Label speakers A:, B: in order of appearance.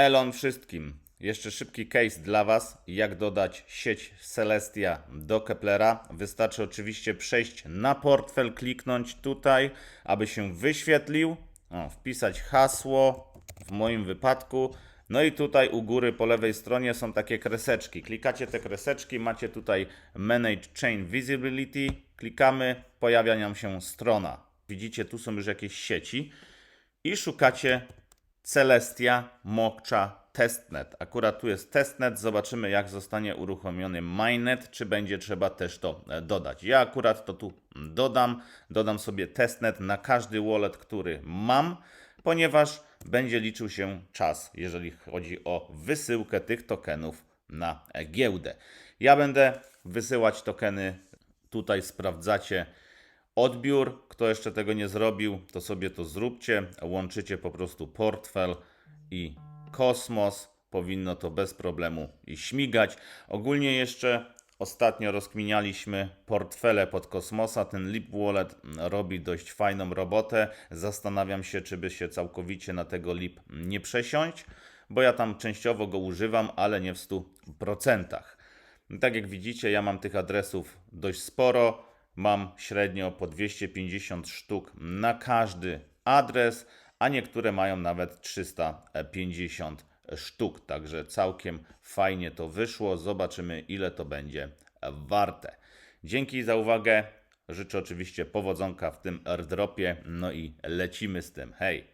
A: Elon wszystkim. Jeszcze szybki case dla Was, jak dodać sieć Celestia do Keplera. Wystarczy oczywiście przejść na portfel, kliknąć tutaj, aby się wyświetlił, o, wpisać hasło, w moim wypadku. No i tutaj u góry po lewej stronie są takie kreseczki. Klikacie te kreseczki, macie tutaj Manage Chain Visibility, klikamy, pojawia nam się strona. Widzicie, tu są już jakieś sieci i szukacie Celestia Mokcza Testnet. Akurat tu jest testnet, zobaczymy jak zostanie uruchomiony mainnet, czy będzie trzeba też to e, dodać. Ja akurat to tu dodam, dodam sobie testnet na każdy wallet, który mam, ponieważ będzie liczył się czas, jeżeli chodzi o wysyłkę tych tokenów na giełdę. Ja będę wysyłać tokeny, tutaj sprawdzacie odbiór. Kto jeszcze tego nie zrobił, to sobie to zróbcie. Łączycie po prostu portfel i kosmos. Powinno to bez problemu i śmigać. Ogólnie jeszcze ostatnio rozkminialiśmy portfele pod kosmosa. Ten Leap Wallet robi dość fajną robotę. Zastanawiam się, czy by się całkowicie na tego Leap nie przesiąść, bo ja tam częściowo go używam, ale nie w 100%. Tak jak widzicie, ja mam tych adresów dość sporo. Mam średnio po 250 sztuk na każdy adres, a niektóre mają nawet 350 sztuk. Także całkiem fajnie to wyszło. Zobaczymy, ile to będzie warte. Dzięki za uwagę. Życzę oczywiście powodzonka w tym airdropie. No i lecimy z tym. Hej!